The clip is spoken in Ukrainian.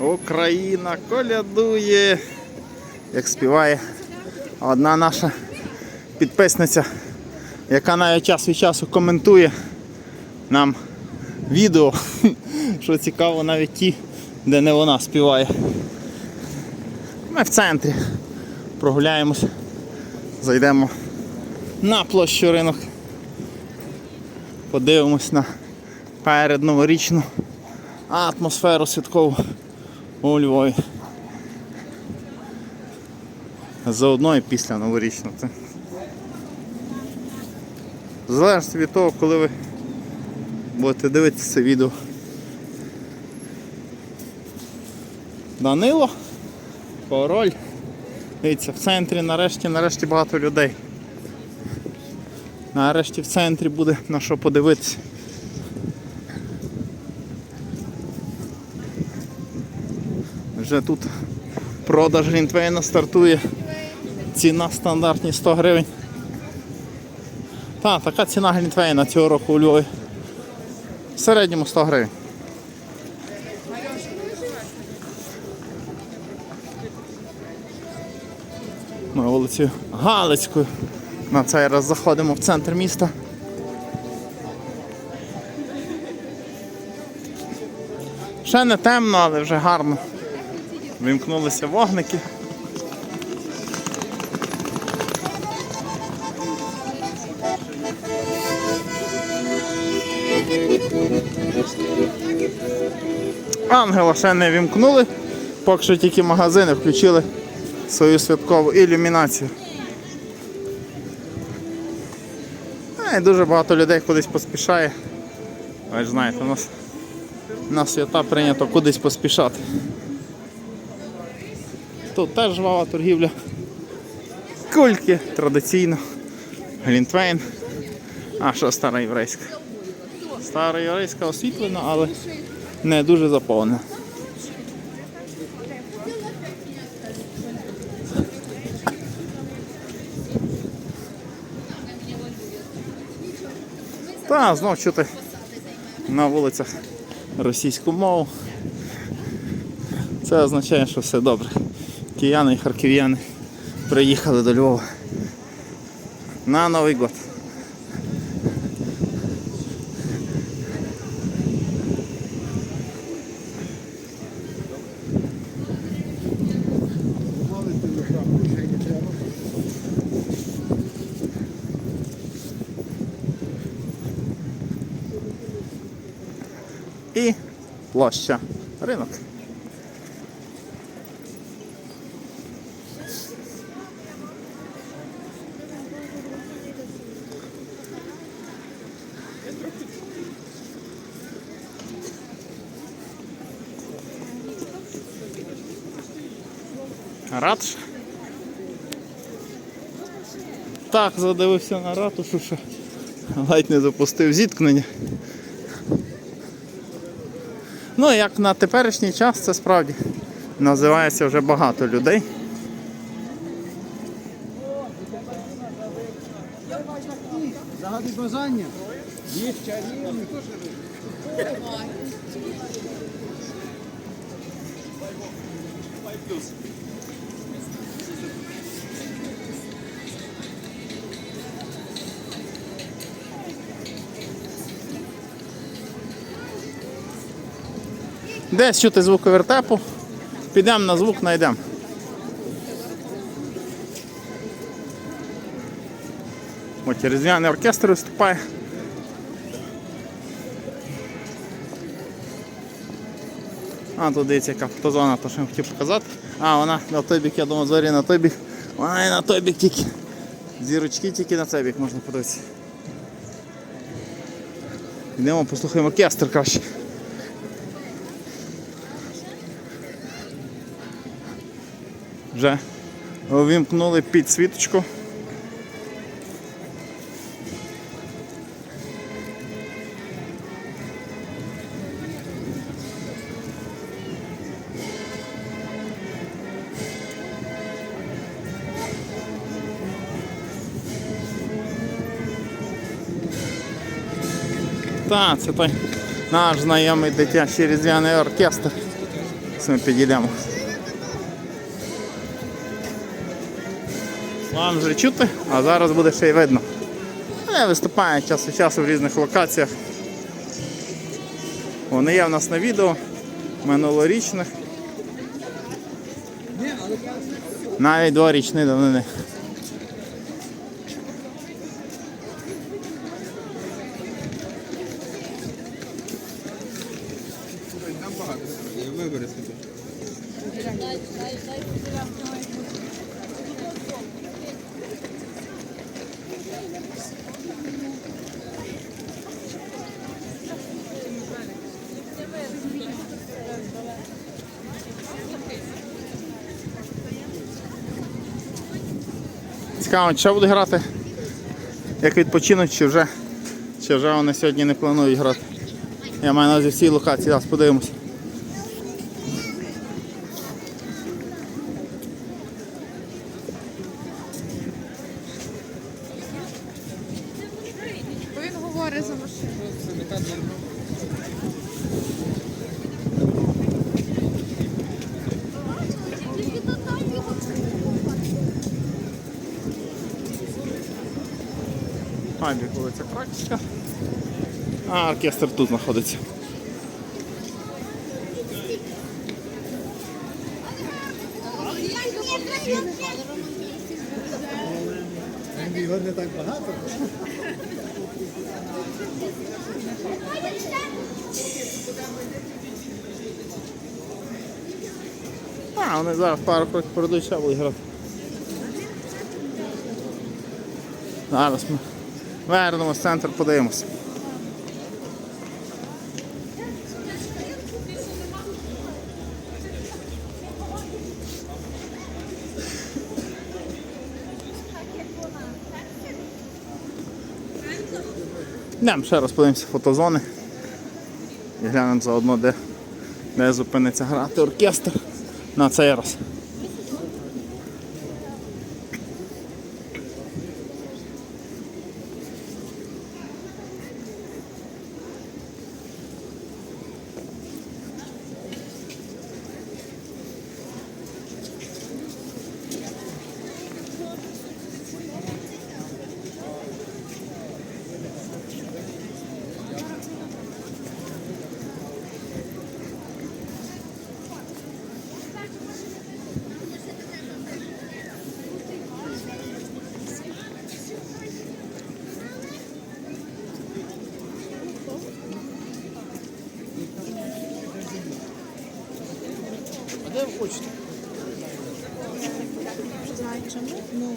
Україна колядує, як співає одна наша підписниця, яка навіть час від часу коментує нам відео, що цікаво навіть ті, де не вона співає. Ми в центрі. Прогуляємось, зайдемо на площу ринок, подивимось на передноворічну атмосферу святкову у Львові. Заодно і після новорічну. Це. Залежить від того, коли ви будете дивитися це відео. Данило, король. Дивіться, в центрі нарешті, нарешті багато людей. Нарешті в центрі буде на що подивитися. Вже тут продаж Глінтвейна стартує. Ціна стандартні 100 гривень. Так, така ціна Глінтвейна цього року у Львові. В середньому 100 гривень. Ми вулицею Галицькою. На цей раз заходимо в центр міста. Ще не темно, але вже гарно. Вимкнулися вогники. Ангела ще не вімкнули, поки що тільки магазини включили свою святкову ілюмінацію. І дуже багато людей кудись поспішає. Ви ж знаєте, у нас на свята прийнято кудись поспішати. Тут теж жвава торгівля. Кульки традиційно. Глінтвейн. А що стара єврейська? Стара єврейська освітлена, але не дуже заповнена. Та, знов чути на вулицях російську мову. Це означає, що все добре. Кияни і харків'яни приїхали до Львова на Новий год. І площа ринок. Ратуша. Так, задивився на ратушу, що ледь не допустив зіткнення. Ну, як на теперішній час, це справді називається вже багато людей. Загадуй бажання. Є чарівні. Десь чути звук вертепу. Підемо на звук, знайдемо. От різдвяний оркестр виступає. А, тут дивіться, яка фотозона, то що я хотів показати. А, вона на той бік, я думаю, зорі на той бік. Вона і на той бік тільки. Зірочки тільки на цей бік можна подивитися. Йдемо, послухаємо оркестр краще. Вже увімкнули підсвіточку. Так, це той наш знайомий дитячий різдвяний оркестр ми підійдемо. Вам вже чути, а зараз буде ще й видно. Вони виступають час від часу в різних локаціях. Вони є в нас на відео минулорічних. Навіть дворічні давнини. там багато. Я вибери собі. Цікаво, що буде грати? Як відпочинок, чи вже, чи вже вони сьогодні не планують грати. Я маю на увазі всі локації, зараз подивимось. Він говорить за машину. Файбі вулиця Краківська. А оркестр тут знаходиться. Його не так багато. А, вони зараз пару кроків передуть, ще будуть грати. Зараз ми вернемось в центр, подивимося. Йдемо ще раз подивимося фотозони. І глянемо заодно, де, де зупиниться грати оркестр на цей раз. Ви хочете? Знаю чому. Ну,